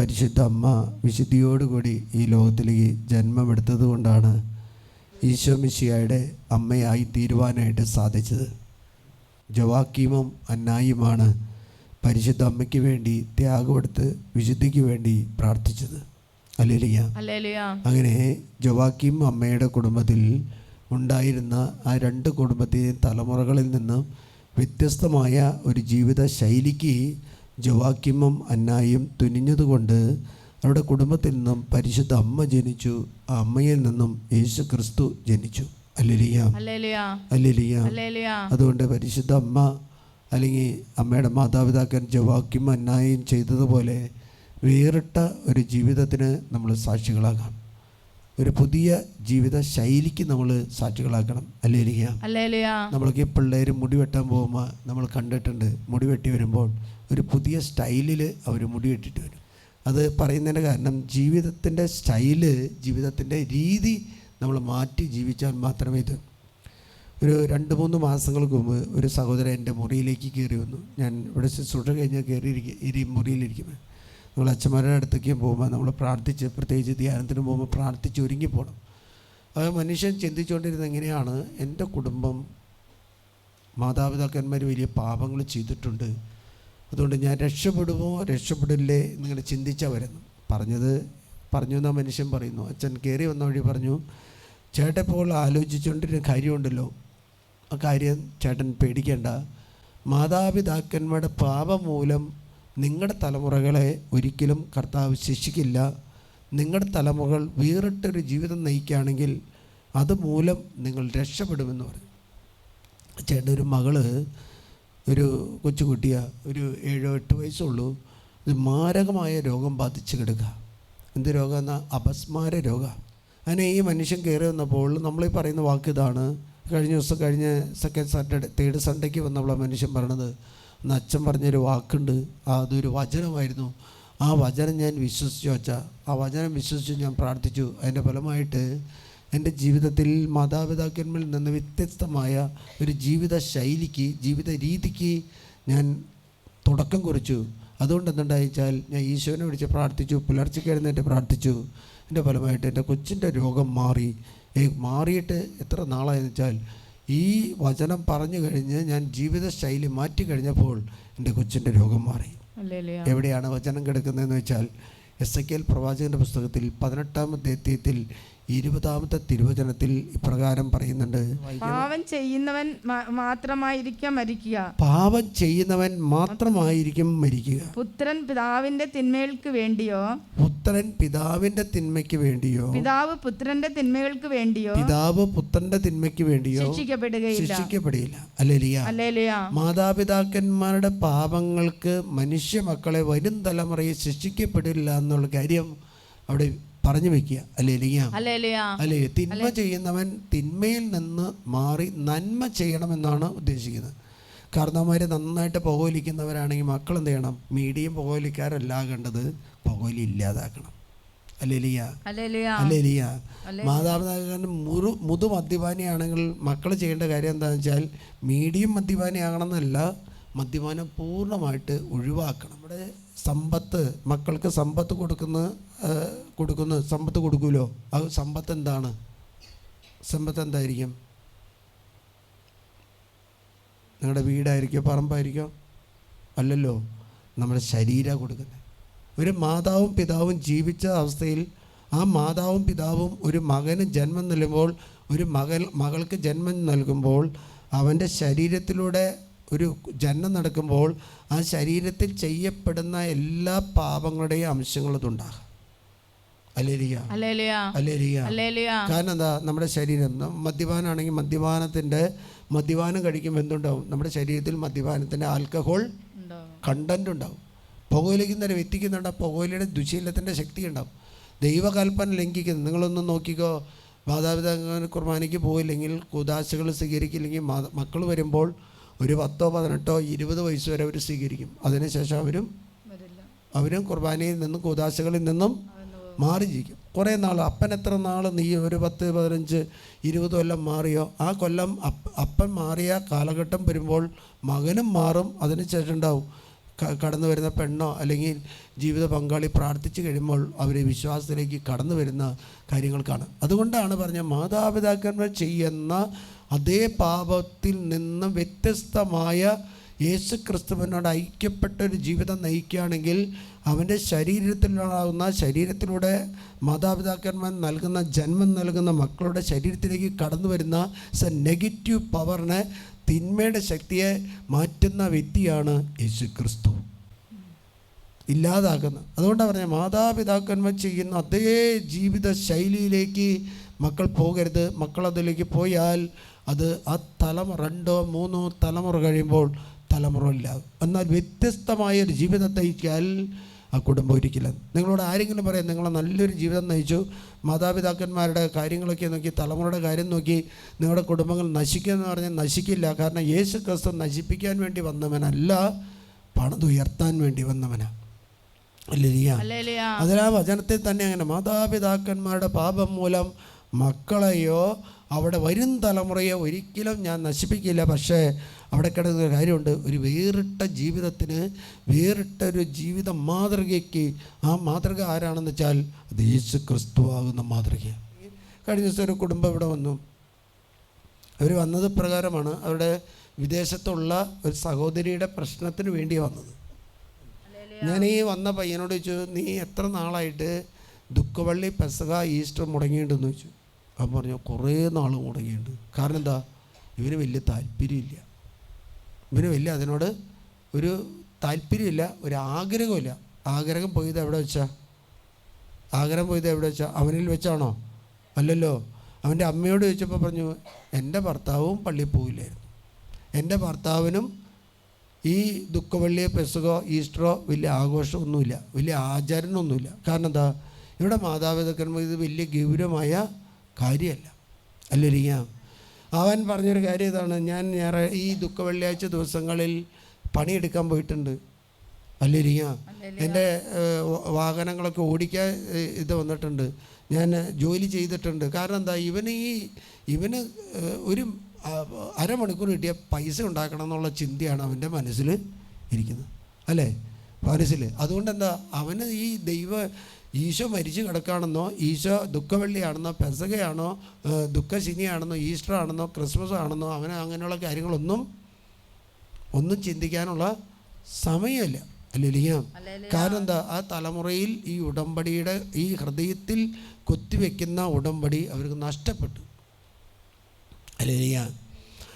പരിശുദ്ധ അമ്മ വിശുദ്ധിയോടുകൂടി ഈ ലോകത്തിലേക്ക് ജന്മമെടുത്തത് കൊണ്ടാണ് ഈശോ മിശിയായുടെ അമ്മയായി തീരുവാനായിട്ട് സാധിച്ചത്. ജവാക്കീമും അന്നായിയുമാണ് പരിശുദ്ധ അമ്മയ്ക്ക് വേണ്ടി ത്യാഗമെടുത്ത് വിശുദ്ധിക്ക് വേണ്ടി പ്രാർത്ഥിച്ചത്. അല്ലേലിയ അങ്ങനെ ജവാക്കീം അമ്മയുടെ കുടുംബത്തിൽ ഉണ്ടായിരുന്ന ആ രണ്ട് കുടുംബത്തിലെ തലമുറകളിൽ നിന്നും വ്യത്യസ്തമായ ഒരു ജീവിത ശൈലിക്ക് ജവാക്കിമും അന്നായും തുനിഞ്ഞതുകൊണ്ട് അവരുടെ കുടുംബത്തിൽ നിന്നും പരിശുദ്ധ അമ്മ ജനിച്ചു. ആ അമ്മയിൽ നിന്നും യേശു ക്രിസ്തു ജനിച്ചു അതുകൊണ്ട് പരിശുദ്ധ അമ്മ അല്ലെങ്കിൽ അമ്മയുടെ മാതാപിതാക്കൻ ജവാക്കിമ്മ അന്നായും ചെയ്തതുപോലെ വേറിട്ട ഒരു ജീവിതത്തിന് നമ്മൾ സാക്ഷികളാകാം. ഒരു പുതിയ ജീവിത ശൈലിക്ക് നമ്മൾ സാക്ഷികളാക്കണം. ഹല്ലേലൂയ നമ്മളൊക്കെ പിള്ളേർ മുടി വെട്ടാൻ പോകുമ്പോൾ നമ്മൾ കണ്ടിട്ടുണ്ട് മുടി വെട്ടി വരുമ്പോൾ ഒരു പുതിയ സ്റ്റൈലിൽ അവർ മുടി വെട്ടിട്ട് വരും. അത് പറയുന്നതിന്റെ കാരണം ജീവിതത്തിന്റെ സ്റ്റൈൽ ജീവിതത്തിന്റെ രീതി നമ്മൾ മാറ്റി ജീവിച്ചാൽ മാത്രമേ ഇത് ഒരു രണ്ട് മൂന്ന് മാസങ്ങൾക്ക് മുമ്പ് ഒരു സഹോദരൻ എന്റെ മുറിയിലേക്ക് കയറി വന്നു. ഞാൻ ഇവിടെ ശുശ്രൂഷ കഴിഞ്ഞാൽ കയറിയിരിക്കുക ഇരി മുറിയിലിരിക്കുമ്പോൾ നമ്മൾ അച്ഛന്മാരുടെ അടുത്തേക്ക് പോകുമ്പോൾ നമ്മൾ പ്രാർത്ഥിച്ച് പ്രത്യേകിച്ച് ധ്യാനത്തിന് പോകുമ്പോൾ പ്രാർത്ഥിച്ച് ഒരുങ്ങി പോകണം അത് മനുഷ്യൻ ചിന്തിച്ചുകൊണ്ടിരുന്നത് എങ്ങനെയാണ്? എന്റെ കുടുംബം മാതാപിതാക്കന്മാർ വലിയ പാപങ്ങൾ ചെയ്തിട്ടുണ്ട്. അതുകൊണ്ട് ഞാൻ രക്ഷപ്പെടുമോ? രക്ഷപ്പെടില്ലേ? എന്നിങ്ങനെ ചിന്തിച്ചാൽ വരുന്നു പറഞ്ഞത് പറഞ്ഞു എന്നാൽ മനുഷ്യൻ പറയുന്നു. അച്ഛൻ കയറി വന്ന വഴി പറഞ്ഞു ചേട്ടൻ ഇപ്പോൾ ആലോചിച്ചുകൊണ്ടിരുന്ന കാര്യമുണ്ടല്ലോ. ആ കാര്യം ചേട്ടൻ പേടിക്കേണ്ട. മാതാപിതാക്കന്മാരുടെ പാപം മൂലം നിങ്ങളുടെ തലമുറകളെ ഒരിക്കലും കർത്താവ് ശിക്ഷിക്കില്ല. നിങ്ങളുടെ തലമുറകൾ വേറിട്ടൊരു ജീവിതം നയിക്കുകയാണെങ്കിൽ അതുമൂലം നിങ്ങൾ രക്ഷപ്പെടുമെന്ന് പറഞ്ഞു. ചേട്ടന്റെ ഒരു മകൾ ഒരു കൊച്ചുകുട്ടിയ ഒരു ഏഴോ എട്ട് വയസ്സുള്ളൂ. ഒരു മാരകമായ രോഗം ബാധിച്ച് കിടക്കുക. എന്ത് രോഗം എന്നാൽ അപസ്മാര രോഗം. അങ്ങനെ ഈ മനുഷ്യൻ കയറി വന്നപ്പോൾ നമ്മളീ പറയുന്ന വാക്ക് ഇതാണ്. കഴിഞ്ഞ ദിവസം കഴിഞ്ഞ സെക്കൻഡ് സാറ്റർഡേ തേർഡ് സൺഡേക്ക് വന്നപ്പോൾ മനുഷ്യൻ പറഞ്ഞത് അന്ന് അച്ഛൻ പറഞ്ഞൊരു വാക്കുണ്ട്. അതൊരു വചനമായിരുന്നു. ആ വചനം ഞാൻ വിശ്വസിച്ചു അച്ഛാ. ആ വചനം വിശ്വസിച്ചു ഞാൻ പ്രാർത്ഥിച്ചു. അതിന്റെ ഫലമായിട്ട് എന്റെ ജീവിതത്തിൽ മാതാപിതാക്കന്മാരിൽ നിന്ന് വ്യത്യസ്തമായ ഒരു ജീവിത ശൈലിക്ക് ജീവിത രീതിക്ക് ഞാൻ തുടക്കം കുറിച്ചു. അതുകൊണ്ട് എന്തുണ്ടായിച്ചാൽ ഞാൻ ഈശോനെ വിളിച്ച് പ്രാർത്ഥിച്ചു പുലർച്ചയ്ക്ക് എഴുന്നേറ്റ് പ്രാർത്ഥിച്ചു. എന്റെ ഫലമായിട്ട് എന്റെ കൊച്ചിന്റെ രോഗം മാറി. മാറിയിട്ട് എത്ര നാളായെന്ന് വെച്ചാൽ ഈ വചനം പറഞ്ഞു കഴിഞ്ഞ് ഞാൻ ജീവിത ശൈലി മാറ്റി കഴിഞ്ഞപ്പോൾ എന്റെ കൊച്ചിന്റെ രോഗം മാറി. എവിടെയാണ് വചനം കിടക്കുന്നതെന്ന് വെച്ചാൽ എസ് എ കെ എൽ പ്രവാചകന്റെ പുസ്തകത്തിൽ പതിനെട്ടാമത്തെ അധ്യായത്തിൽ ഇരുപതാമത്തെ തിരുവചനത്തിൽ ഇപ്രകാരം പറയുന്നുണ്ട്. പാവം ചെയ്യുന്നവൻ മാത്രമായിരിക്കാം മരിക്കുക. പാവം ചെയ്യുന്നവൻ മാത്രമായിരിക്കും മരിക്കുക. പുത്രൻ പിതാവിന്റെ തിന്മകൾക്ക് വേണ്ടിയോ? പുത്രൻ പിതാവിന്റെ തിന്മയ്ക്ക് വേണ്ടിയോ? പിതാവ് പുത്രന്റെ തിന്മകൾക്ക് വേണ്ടിയോ? പിതാവ് പുത്രന്റെ തിന്മയ്ക്ക് വേണ്ടിയോ? ശിക്ഷിക്കപ്പെടുകയില്ല. ശിക്ഷിക്കപ്പെടില്ല. അല്ലേലിയ. മാതാപിതാക്കന്മാരുടെ പാപങ്ങൾക്ക് മനുഷ്യ മക്കളെ വരും തലമുറയെ ശിക്ഷിക്കപ്പെടില്ല എന്നുള്ള കാര്യം അവിടെ പറഞ്ഞു വെക്കുക. അല്ലേ തിന്മ ചെയ്യുന്നവൻ തിന്മയിൽ നിന്ന് മാറി നന്മ ചെയ്യണമെന്നാണ് ഉദ്ദേശിക്കുന്നത്. കാരണവന്മാർ നന്നായിട്ട് പുകവലിക്കുന്നവരാണെങ്കിൽ മക്കൾ എന്ത് ചെയ്യണം? മീഡിയം പുകവലിക്കാരല്ലാകേണ്ടത് പുകവലി ഇല്ലാതാക്കണം. അല്ലേ ലിയ? ഹല്ലേലൂയ അല്ലേ ലിയ? മാതാപിതാക്കൾ മുറു മുതു മദ്യപാനിയാണെങ്കിൽ മക്കൾ ചെയ്യേണ്ട കാര്യം എന്താണെന്ന് വെച്ചാൽ മീഡിയം മദ്യപാനിയാകണമെന്നല്ല മദ്യപാനം പൂർണമായിട്ട് ഒഴിവാക്കണം. നമ്മുടെ സമ്പത്ത് മക്കൾക്ക് സമ്പത്ത് കൊടുക്കുന്ന കൊടുക്കുന്ന സമ്പത്ത് കൊടുക്കുമല്ലോ അത് സമ്പത്ത് എന്താണ്? സമ്പത്ത് എന്തായിരിക്കും? നിങ്ങളുടെ വീടായിരിക്കോ? പറമ്പായിരിക്കോ? അല്ലല്ലോ. നമ്മുടെ ശരീരം കൊടുക്കുന്നത് ഒരു മാതാവും പിതാവും ജീവിച്ച അവസ്ഥയിൽ ആ മാതാവും പിതാവും ഒരു മകന് ജന്മം നൽകുമ്പോൾ ഒരു മകൾ മകൾക്ക് ജന്മം നൽകുമ്പോൾ അവന്റെ ശരീരത്തിലൂടെ ഒരു ജനനം നടക്കുമ്പോൾ ആ ശരീരത്തിൽ ചെയ്യപ്പെടുന്ന എല്ലാ പാപങ്ങളുടെയും അംശങ്ങളതുണ്ടാകും കാരണം എന്താ? നമ്മുടെ ശരീരം മദ്യപാനാണെങ്കിൽ മദ്യപാനത്തിന്റെ മദ്യപാനം കഴിക്കുമ്പോൾ എന്തുണ്ടാവും? നമ്മുടെ ശരീരത്തിൽ മദ്യപാനത്തിന്റെ ആൽക്കഹോൾ കണ്ടന്റ് ഉണ്ടാവും പുകവലിക്കുന്നവരെ വ്യക്തിക്കുന്നുണ്ട് പുകയിലയുടെ ദുശീലത്തിന്റെ ശക്തി ഉണ്ടാവും ദൈവകൽപ്പന ലംഘിക്കുന്നു. നിങ്ങളൊന്ന് നോക്കിക്കോ. മാതാപിതാക്കൾ കുർബാനയ്ക്ക് പോയില്ലെങ്കിൽ കുദാശകൾ സ്വീകരിക്കില്ലെങ്കിൽ മക്കൾ വരുമ്പോൾ ഒരു പത്തോ പതിനെട്ടോ ഇരുപത് വയസ്സ് വരെ അവർ സ്വീകരിക്കും. അതിനുശേഷം അവരും അവരും കുർബാനയിൽ നിന്നും കൂതാശകളിൽ നിന്നും മാറി ജീവിക്കും. കുറേ നാൾ അപ്പൻ എത്ര നാൾ നീ ഒരു പത്ത് പതിനഞ്ച് ഇരുപത് കൊല്ലം മാറിയോ? ആ കൊല്ലം അപ്പ അപ്പൻ മാറിയ കാലഘട്ടം വരുമ്പോൾ മകനും മാറും. അതിനുശേഷം ഉണ്ടാവും. കടന്നു വരുന്ന പെണ്ണോ അല്ലെങ്കിൽ ജീവിത പങ്കാളി പ്രാർത്ഥിച്ചു കഴിയുമ്പോൾ അവരെ വിശ്വാസത്തിലേക്ക് കടന്നു വരുന്ന കാര്യങ്ങൾക്കാണ് അതുകൊണ്ടാണ് പറഞ്ഞ മാതാപിതാക്കന്മാർ ചെയ്യുന്ന അതേ പാപത്തിൽ നിന്ന് വ്യത്യസ്തമായ യേശു ക്രിസ്തുവിനോട് ഐക്യപ്പെട്ട ഒരു ജീവിതം നയിക്കുകയാണെങ്കിൽ അവന്റെ ശരീരത്തിലുണ്ടാകുന്ന ശരീരത്തിലൂടെ മാതാപിതാക്കന്മാർ നൽകുന്ന ജന്മം നൽകുന്ന മക്കളുടെ ശരീരത്തിലേക്ക് കടന്നു വരുന്ന സ നെഗറ്റീവ് പവറിനെ തിന്മയുടെ ശക്തിയെ മാറ്റുന്ന വ്യക്തിയാണ് യേശു ക്രിസ്തു ഇല്ലാതാക്കുന്നത് അതുകൊണ്ടാണ് പറഞ്ഞ മാതാപിതാക്കന്മാർ ചെയ്യുന്ന അതേ ജീവിത ശൈലിയിലേക്ക് മക്കൾ പോകരുത്. മക്കൾ അതിലേക്ക് പോയാൽ അത് ആ തലമുറ രണ്ടോ മൂന്നോ തലമുറ കഴിയുമ്പോൾ തലമുറ ഇല്ലാകും എന്നാൽ വ്യത്യസ്തമായ ഒരു ജീവിതം നയിച്ചാൽ ആ കുടുംബം ഒരിക്കല നിങ്ങളോട് ആരെങ്കിലും പറയാം നിങ്ങളെ നല്ലൊരു ജീവിതം നയിച്ചു. മാതാപിതാക്കന്മാരുടെ കാര്യങ്ങളൊക്കെ നോക്കി തലമുറയുടെ കാര്യം നോക്കി നിങ്ങളുടെ കുടുംബങ്ങൾ നശിക്കുമെന്ന് പറഞ്ഞാൽ നശിക്കില്ല. കാരണം യേശു ക്രിസ്തു നശിപ്പിക്കാൻ വേണ്ടി വന്നവനല്ല പണിതുയർത്താൻ വേണ്ടി വന്നവനാണ് അതിൽ ആ വചനത്തിൽ തന്നെ അങ്ങനെ മാതാപിതാക്കന്മാരുടെ പാപം മൂലം മക്കളെയോ അവിടെ വരും തലമുറയെ ഒരിക്കലും ഞാൻ നശിപ്പിക്കില്ല. പക്ഷേ അവിടെ കിടക്കുന്ന ഒരു കാര്യമുണ്ട്. ഒരു വേറിട്ട ജീവിതത്തിന് വേറിട്ട ഒരു ജീവിത മാതൃകയ്ക്ക് ആ മാതൃക ആരാണെന്ന് വെച്ചാൽ അത് യേശു ക്രിസ്തു ആകുന്ന മാതൃക കഴിഞ്ഞ ദിവസം ഒരു കുടുംബം ഇവിടെ വന്നു. അവർ വന്നത് പ്രകാരമാണ് അവരുടെ വിദേശത്തുള്ള ഒരു സഹോദരിയുടെ പ്രശ്നത്തിന് വേണ്ടി വന്നത്. ഞാൻ ഈ വന്ന പയ്യനോട് ചോദിച്ചു നീ എത്ര നാളായിട്ട് ദുഃഖവള്ളി പെസക ഈസ്റ്റർ മുടങ്ങിയിട്ടുണ്ടെന്ന് ചോദിച്ചു. അവൻ പറഞ്ഞു കുറേ നാൾ മുടങ്ങിയിട്ടുണ്ട് കാരണം എന്താ? ഇവന് വലിയ താല്പര്യമില്ല. ഇവന് വലിയ അതിനോട് ഒരു താല്പര്യമില്ല ഒരു ആഗ്രഹമില്ല ആഗ്രഹം പോയത് എവിടെ വെച്ചാ? ആഗ്രഹം പോയത് എവിടെ വെച്ചാ? അവനിൽ വെച്ചാണോ? അല്ലല്ലോ. അവന്റെ അമ്മയോട് ചോദിച്ചപ്പോൾ പറഞ്ഞു എന്റെ ഭർത്താവും പള്ളിയിൽ പോയില്ലായിരുന്നു എന്റെ ഭർത്താവിനും ഈ ദുഃഖവള്ളിയോ പെസുകോ ഈസ്റ്ററോ വലിയ ആഘോഷമൊന്നുമില്ല. വലിയ ആചാരനൊന്നുമില്ല കാരണം എന്താ? ഇവിടെ മാതാപിതാക്കന്മാർ ഇത് വലിയ ഗൗരവമായ കാര്യമല്ല. അല്ലരിക്ക അവൻ പറഞ്ഞൊരു കാര്യം ഇതാണ്. ഞാൻ ഞായറ ഈ ദുഃഖ വെള്ളിയാഴ്ച ദിവസങ്ങളിൽ പണിയെടുക്കാൻ പോയിട്ടുണ്ട്. അല്ലരിക്ക എന്റെ വാഹനങ്ങളൊക്കെ ഓടിക്കാൻ ഇത് വന്നിട്ടുണ്ട്. ഞാൻ ജോലി ചെയ്തിട്ടുണ്ട്. കാരണം എന്താ? ഇവന് ഈ ഇവന് ഒരു അരമണിക്കൂർ കിട്ടിയ പൈസ ഉണ്ടാക്കണം എന്നുള്ള ചിന്തയാണ് അവന്റെ മനസ്സിൽ ഇരിക്കുന്നത്. അല്ലേ? മനസ്സിൽ. അതുകൊണ്ട് എന്താ? അവന് ഈ ദൈവ ഈശോ മരിച്ചു കിടക്കുകയാണെന്നോ ഈശോ ദുഃഖവെള്ളിയാണെന്നോ പെസകയാണോ ദുഃഖശനിയാണെന്നോ ഈസ്റ്റർ ആണെന്നോ ക്രിസ്മസ് ആണെന്നോ അങ്ങനെ അങ്ങനെയുള്ള കാര്യങ്ങളൊന്നും ഒന്നും ചിന്തിക്കാനുള്ള സമയമില്ല. അല്ലേ കാരണം എന്താ? ആ തലമുറയിൽ ഈ ഉടമ്പടിയുടെ ഈ ഹൃദയത്തിൽ കൊത്തിവെക്കുന്ന ഉടമ്പടി അവർക്ക് നഷ്ടപ്പെട്ടു. അല്ലേ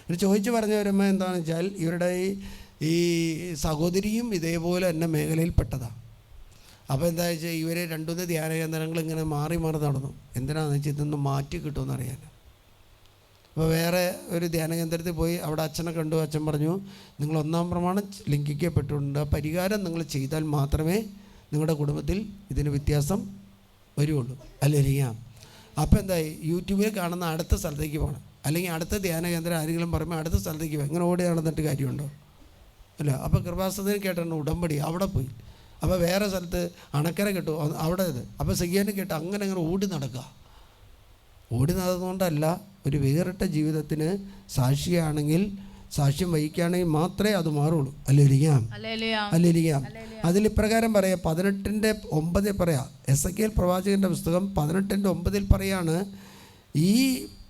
ഇത് ചോദിച്ചു പറഞ്ഞു വരുമ്പോൾ എന്താണെന്ന് വെച്ചാൽ ഇവരുടെ ഈ സഹോദരിയും ഇതേപോലെ തന്നെ മേഖലയിൽപ്പെട്ടതാണ് അപ്പോൾ എന്താ വെച്ചാൽ രണ്ടുമൂന്ന് ധ്യാന കേന്ദ്രങ്ങൾ ഇങ്ങനെ മാറി മാറി നടന്നു. എന്തിനാണെന്ന് വെച്ചാൽ ഇതൊന്ന് മാറ്റി കിട്ടുമെന്ന് അറിയാൻ. അപ്പോൾ വേറെ ഒരു ധ്യാന കേന്ദ്രത്തിൽ പോയി അവിടെ അച്ഛനെ കണ്ടു. അച്ഛൻ പറഞ്ഞു നിങ്ങൾ ഒന്നാം പ്രമാണം ലംഘിക്കപ്പെട്ടിട്ടുണ്ട്. ആ പരിഹാരം നിങ്ങൾ ചെയ്താൽ മാത്രമേ നിങ്ങളുടെ കുടുംബത്തിൽ ഇതിന് വ്യത്യാസം വരുള്ളൂ അല്ലെ അപ്പോൾ എന്തായി? യൂട്യൂബിൽ കാണുന്ന അടുത്ത സ്ഥലത്തേക്ക് പോകണം അല്ലെങ്കിൽ അടുത്ത ധ്യാന കേന്ദ്രം ആരെങ്കിലും പറയുമ്പോൾ അടുത്ത സ്ഥലത്തേക്ക് പോകും ഇങ്ങനെ ഓടി നടന്നിട്ട് കാര്യമുണ്ടോ? അല്ല അപ്പോൾ കൃപാസത്തിന് കേട്ടാണ് ഉടമ്പടി. അവിടെ പോയി. അപ്പോൾ വേറെ സ്ഥലത്ത് അണക്കര കിട്ടും. അവിടെ ഇത്. അപ്പോൾ സിഗിയാന് കേട്ടു അങ്ങനെ അങ്ങനെ ഓടി നടക്കുക. ഓടി നടന്നുകൊണ്ടല്ല ഒരു വേറിട്ട ജീവിതത്തിന് സാക്ഷിയാണെങ്കിൽ സാക്ഷ്യം വഹിക്കുകയാണെങ്കിൽ മാത്രമേ അത് മാറുള്ളൂ. അല്ലിരിക്കാം അല്ലിരിക്കാം അതിൽ ഇപ്രകാരം പറയാം പതിനെട്ടിന്റെ ഒമ്പതിൽ പറയാം. എസ് എ കെ എൽ പ്രവാചകന്റെ പുസ്തകം പതിനെട്ടിന്റെ ഒമ്പതിൽ പറയാണ് ഈ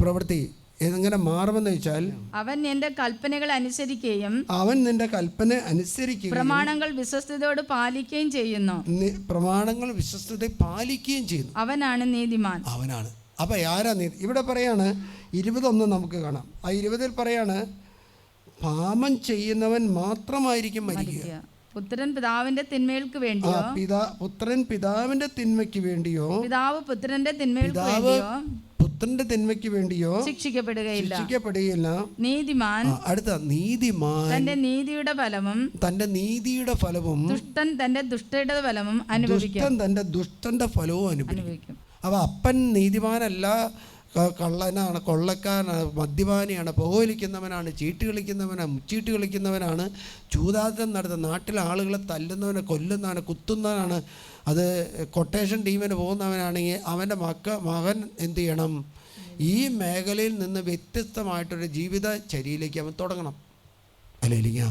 പ്രവൃത്തി എങ്ങനെ മാറുമെന്ന് വെച്ചാൽ അവൻ എന്റെ കൽപ്പനകൾ അനുസരിക്കുകയും അവൻ നിന്റെ കൽപ്പന അനുസരിക്കുകയും പ്രമാണങ്ങൾ വിശ്വസ്തയോട് പാലിക്കുകയും ചെയ്യുന്നു. പ്രമാണങ്ങൾ വിശ്വസ്തത പാലിക്കുകയും ചെയ്യുന്നു. അവനാണ് നീതിമാൻ. അവനാണ്. അപ്പോൾ ആരാ നീതി ഇവിടെ പറയാണ് ഇരുപതൊന്ന് നമുക്ക് കാണാം. ആ ഇരുപതിൽ പറയാണ് പാപം ചെയ്യുന്നവൻ മാത്രമായിരിക്കും മരിക്കുക. പുത്രൻ പിതാവിന്റെ തിന്മകൾക്ക് വേണ്ടിയോ? പിതാ പുത്രൻ പിതാവിന്റെ തിന്മയ്ക്ക് വേണ്ടിയോ? പിതാവ് പുത്രന്റെ തിന്മകൾക്ക് വേണ്ടിയോ? പുത്രന്റെ തിന്മയ്ക്ക് വേണ്ടിയോ ശിക്ഷിക്കപ്പെടുകയില്ല. ശിക്ഷിക്കപ്പെടുകയില്ല. നീതിമാൻ അടുത്ത നീതിമാൻ. തന്റെ നീതിയുടെ ഫലവും തന്റെ നീതിയുടെ ഫലവും ദുഷ്ടൻ തന്റെ ദുഷ്ടയുടെ ഫലവും അനുഭവിക്കും. ദുഷ്ടൻ തന്റെ ദുഷ്ടന്റെ ഫലവും അനുഭവിക്കും. അപ്പൊ അപ്പൻ നീതിമാനല്ല കള്ളനാണ് കൊള്ളക്കാരനാണ് മദ്യപാനിയാണ് പുകവലിക്കുന്നവനാണ് ചീട്ട് കളിക്കുന്നവനാണ് മുച്ചീട്ട് കളിക്കുന്നവനാണ് ചൂതാട്ടം നടത്തുന്ന നാട്ടിലെ ആളുകളെ തല്ലുന്നവനെ കൊല്ലുന്നവനെ കുത്തുന്നവനാണ് അത് കൊട്ടേഷൻ ടീമിന് പോകുന്നവനാണെങ്കിൽ അവന്റെ മക്ക മകൻ എന്തു ചെയ്യണം? ഈ മേഖലയിൽ നിന്ന് വ്യത്യസ്തമായിട്ടൊരു ജീവിത ചരിയിലേക്ക് അവൻ തുടങ്ങണം. അല്ലേലുയ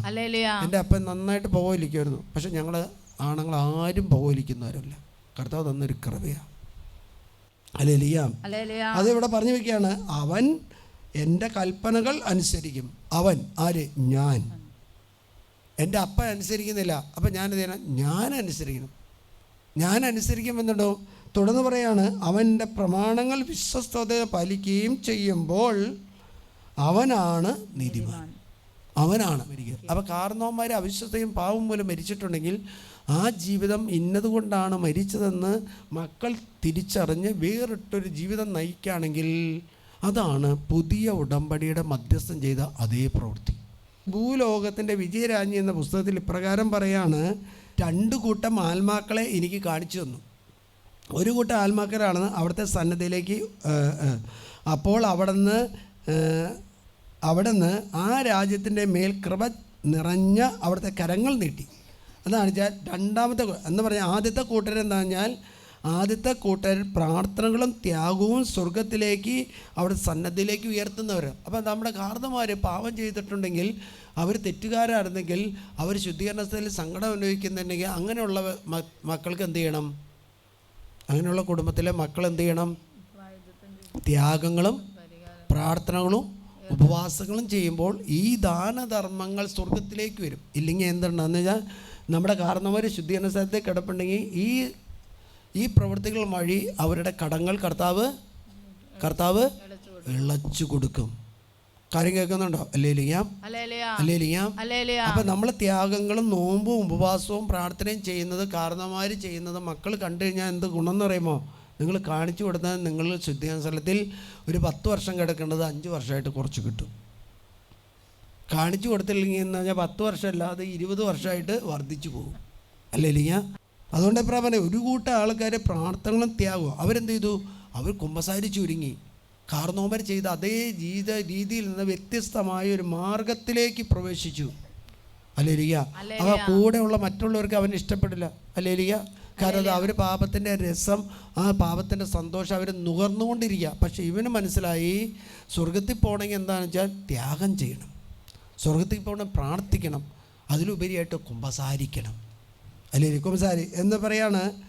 എന്റെ അപ്പൻ നന്നായിട്ട് പുകവലിക്കുമായിരുന്നു. പക്ഷെ ഞങ്ങൾ ആണുങ്ങൾ ആരും പുകവലിക്കുന്നവരല്ല. കർത്താവ് തന്നൊരു കൃപയാണ്. അല്ലേലിയ. അല്ലേലുയ. അത് ഇവിടെ പറഞ്ഞു വെക്കുകയാണ്? അവൻ എന്റെ കൽപ്പനകൾ അനുസരിക്കും. അവൻ ആര്? ഞാൻ. എന്റെ അപ്പ അനുസരിക്കുന്നില്ല. അപ്പം ഞാനെന്ത് ചെയ്യണം? ഞാൻ അനുസരിക്കണം. ഞാൻ അനുസരിക്കുമെന്നുണ്ടോ തുടർന്ന് പറയാണ് അവന്റെ പ്രമാണങ്ങൾ വിശ്വസ്തത പാലിക്കുകയും ചെയ്യുമ്പോൾ അവനാണ് നീതിമാൻ. അവനാണ് മരിക്കുക. അപ്പോൾ കാർന്നോന്മാർ അവിശ്വസ്തയും പാവം മൂലം മരിച്ചിട്ടുണ്ടെങ്കിൽ ആ ജീവിതം ഇന്നതുകൊണ്ടാണ് മരിച്ചതെന്ന് മക്കൾ തിരിച്ചറിഞ്ഞ് വേറിട്ടൊരു ജീവിതം നയിക്കുകയാണെങ്കിൽ അതാണ് പുതിയ ഉടമ്പടിയുടെ മധ്യസ്ഥം ചെയ്ത അതേ പ്രവൃത്തി. ഭൂലോകത്തിന്റെ വിജയരാജ്ഞി എന്ന പുസ്തകത്തിൽ ഇപ്രകാരം പറയാണ് രണ്ട് കൂട്ടം ആത്മാക്കളെ എനിക്ക് കാണിച്ചു തന്നു. ഒരു കൂട്ടം ആത്മാക്കളാണ് അവിടുത്തെ സന്നദ്ധയിലേക്ക് അപ്പോൾ അവിടുന്ന് അവിടുന്ന് ആ രാജ്യത്തിന്റെ മേൽ കൃപ നിറഞ്ഞ അവിടുത്തെ കരങ്ങൾ നീട്ടി. അതാണ് വെച്ചാൽ രണ്ടാമത്തെ എന്ന് പറഞ്ഞാൽ ആദ്യത്തെ കൂട്ടർ എന്താ പറഞ്ഞാൽ ആദ്യത്തെ കൂട്ടർ പ്രാർത്ഥനകളും ത്യാഗവും സ്വർഗത്തിലേക്ക് അവിടെ സന്നദ്ധയിലേക്ക് ഉയർത്തുന്നവർ. അപ്പോൾ നമ്മുടെ കാർന്നമാർ പാപം ചെയ്തിട്ടുണ്ടെങ്കിൽ അവർ തെറ്റുകാരായിരുന്നെങ്കിൽ അവർ ശുദ്ധീകരണത്തിൽ സങ്കടം അനുഭവിക്കുന്നുണ്ടെങ്കിൽ അങ്ങനെയുള്ള മക്കൾക്ക് എന്ത് ചെയ്യണം? അങ്ങനെയുള്ള കുടുംബത്തിലെ മക്കൾ എന്ത് ചെയ്യണം? ത്യാഗങ്ങളും പ്രാർത്ഥനകളും ഉപവാസങ്ങളും ചെയ്യുമ്പോൾ ഈ ദാനധർമ്മങ്ങൾ സ്വർഗത്തിലേക്ക് വരും. ഇല്ലെങ്കിൽ എന്തുണ്ടെന്ന് വെച്ചാൽ നമ്മുടെ കാരണവർ ശുദ്ധീകരണ സ്ഥലത്ത് കിടപ്പുണ്ടെങ്കിൽ ഈ ഈ പ്രവൃത്തികൾ വഴി അവരുടെ കടങ്ങൾ കർത്താവ് കർത്താവ് ഇളച്ചു കൊടുക്കും. കാര്യം കേൾക്കുന്നുണ്ടോ? അല്ലേ ലിയാം അല്ലേലുയ അല്ലേ ലിയാം അല്ലേലുയ അപ്പം നമ്മൾ ത്യാഗങ്ങളും നോമ്പും ഉപവാസവും പ്രാർത്ഥനയും ചെയ്യുന്നത് കാരണന്മാർ ചെയ്യുന്നത് മക്കൾ കണ്ടു കഴിഞ്ഞാൽ എന്ത് ഗുണം എന്ന് പറയുമോ നിങ്ങൾ കാണിച്ചു കൊടുത്താൽ നിങ്ങൾ ശുദ്ധീകരണ സ്ഥലത്തിൽ ഒരു പത്ത് വർഷം കിടക്കേണ്ടത് അഞ്ച് വർഷമായിട്ട് കുറച്ച് കിട്ടും. കാണിച്ചു കൊടുത്തില്ലെങ്കിൽ എന്ന് പറഞ്ഞാൽ പത്ത് വർഷമല്ല അത് ഇരുപത് വർഷമായിട്ട് വർദ്ധിച്ചു പോകും. അല്ലേ ഇല്ലെങ്കിൽ അതുകൊണ്ട് പറയുക ഒരു കൂട്ടം ആൾക്കാരെ പ്രാർത്ഥനകളും ത്യാഗവും. അവരെന്ത് ചെയ്തു? അവർ കുമ്പസാരി ചുരുങ്ങി. കാർന്നോമർ ചെയ്ത അതേ ജീവിത രീതിയിൽ നിന്ന് വ്യത്യസ്തമായ ഒരു മാർഗത്തിലേക്ക് പ്രവേശിച്ചു. അല്ലേലിയ അവ കൂടെയുള്ള മറ്റുള്ളവർക്ക് അവൻ ഇഷ്ടപ്പെടില്ല അല്ലേലിയ കാരണം അവർ പാപത്തിന്റെ രസം ആ പാപത്തിന്റെ സന്തോഷം അവർ നുകർന്നുകൊണ്ടിരിക്കുക. പക്ഷേ ഇവന് മനസ്സിലായി സ്വർഗത്തിൽ പോകണമെങ്കിൽ എന്താണെന്ന് വെച്ചാൽ ത്യാഗം ചെയ്യണം. സ്വർഗത്തിൽ പോകണം പ്രാർത്ഥിക്കണം. അതിലുപരിയായിട്ട് കുമ്പസാരിക്കണം. അല്ലേ കുമ്പസാരി. എന്ന് പറയാണ്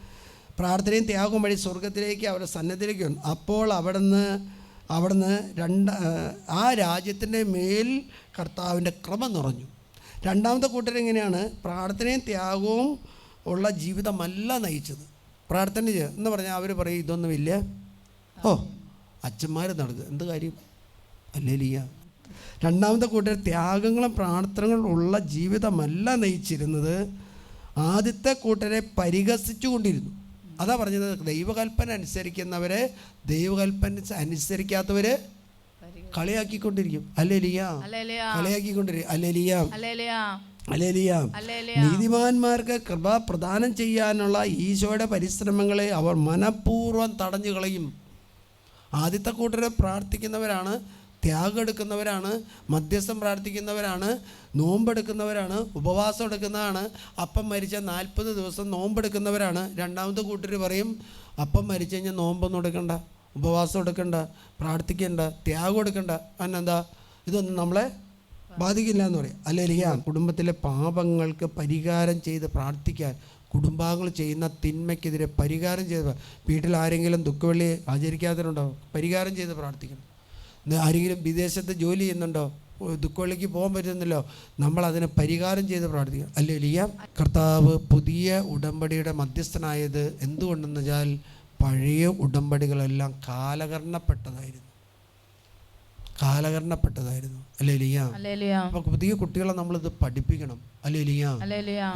പ്രാർത്ഥനയും ത്യാഗവും വഴി സ്വർഗത്തിലേക്ക് അവരുടെ സന്നദ്ധയിലേക്ക് അപ്പോൾ അവിടുന്ന് അവിടുന്ന് രണ്ട് ആ രാജ്യത്തിന്റെ മേൽ കർത്താവിന്റെ ക്രമം നിറഞ്ഞു. രണ്ടാമത്തെ കൂട്ടർ എങ്ങനെയാണ്? പ്രാർത്ഥനയും ത്യാഗവും ഉള്ള ജീവിതമല്ല നയിച്ചത്. പ്രാർത്ഥന എന്ന് പറഞ്ഞാൽ അവർ പറയും ഇതൊന്നുമില്ല. ഓ അച്ഛന്മാർ നടക്കുക എന്ത് കാര്യം? അല്ലേ രണ്ടാമത്തെ കൂട്ടർ ത്യാഗങ്ങളും പ്രാർത്ഥനകളും ഉള്ള ജീവിതമല്ല നയിച്ചിരുന്നത്. ആദ്യത്തെ കൂട്ടരെ പരിഹസിച്ചു കൊണ്ടിരുന്നു അതാ പറഞ്ഞത് ദൈവകൽപ്പന അനുസരിക്കുന്നവരെ ദൈവകൽപ്പന അനുസരിക്കാത്തവർ കളിയാക്കിക്കൊണ്ടിരിക്കും. അല്ലെലിയാം. ലിയ അല്ലേലുയ. കളിയാക്കിക്കൊണ്ടിരിക്കും. അല്ലെലിയാം. അലേലിയാം നീതിമാന്മാർക്ക് കൃപ പ്രദാനം ചെയ്യാനുള്ള ഈശോയുടെ പരിശ്രമങ്ങളെ അവർ മനഃപൂർവം തടഞ്ഞു കളയും. ആദ്യത്തെ കൂട്ടരെ പ്രാർത്ഥിക്കുന്നവരാണ് ത്യാഗം എടുക്കുന്നവരാണ് മധ്യസ്ഥം പ്രാർത്ഥിക്കുന്നവരാണ് നോമ്പെടുക്കുന്നവരാണ് ഉപവാസം എടുക്കുന്നതാണ്. അപ്പം മരിച്ച നാൽപ്പത് ദിവസം നോമ്പെടുക്കുന്നവരാണ്. രണ്ടാമത്തെ കൂട്ടർ പറയും അപ്പം മരിച്ചു കഴിഞ്ഞാൽ നോമ്പൊന്നും എടുക്കണ്ട ഉപവാസം എടുക്കണ്ട പ്രാർത്ഥിക്കണ്ട ത്യാഗം എടുക്കണ്ട. അന്നെന്താ? ഇതൊന്നും നമ്മളെ ബാധിക്കില്ല എന്ന് പറയും. അല്ലെങ്കിൽ കുടുംബത്തിലെ പാപങ്ങൾക്ക് പരിഹാരം ചെയ്ത് പ്രാർത്ഥിക്കാൻ കുടുംബാംഗങ്ങൾ ചെയ്യുന്ന തിന്മയ്ക്കെതിരെ പരിഹാരം ചെയ്ത് വീട്ടിൽ ആരെങ്കിലും ദുഃഖവെള്ളി ആചരിക്കാത്തവരുണ്ടോ? പരിഹാരം ചെയ്ത് പ്രാർത്ഥിക്കണം. ആരെങ്കിലും വിദേശത്ത് ജോലി ചെയ്യുന്നുണ്ടോ? ദുഃഖവെള്ളിക്ക് പോകാൻ പറ്റുന്നില്ലോ. നമ്മൾ അതിനെ പരിഹാരം ചെയ്ത് പ്രാർത്ഥിക്കുക അല്ലേ ലിയ കർത്താവ് പുതിയ ഉടമ്പടിയുടെ മധ്യസ്ഥനായത് എന്തുകൊണ്ടെന്ന് വെച്ചാൽ പഴയ ഉടമ്പടികളെല്ലാം കാലകരണപ്പെട്ടതായിരുന്നു കാലകരണപ്പെട്ടതായിരുന്നു അല്ലേ ലിയ പുതിയ കുട്ടികളെ നമ്മൾ ഇത് പഠിപ്പിക്കണം. അല്ലേ ലിയ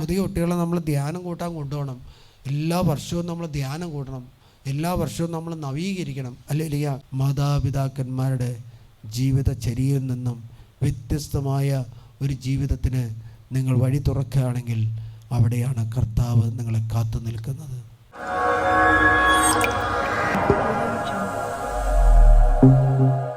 പുതിയ കുട്ടികളെ നമ്മൾ ധ്യാനം കൂട്ടാൻ കൊണ്ടുപോകണം. എല്ലാ വർഷവും നമ്മൾ ധ്യാനം കൂട്ടണം. എല്ലാ വർഷവും നമ്മൾ നവീകരിക്കണം അല്ലെങ്കിൽ മാതാപിതാക്കന്മാരുടെ ജീവിത ചരിയിൽ നിന്നും വ്യത്യസ്തമായ ഒരു ജീവിതത്തിന് നിങ്ങൾ വഴി തുറക്കുകയാണെങ്കിൽ അവിടെയാണ് കർത്താവ് നിങ്ങളെ കാത്തു നിൽക്കുന്നത് Thank you.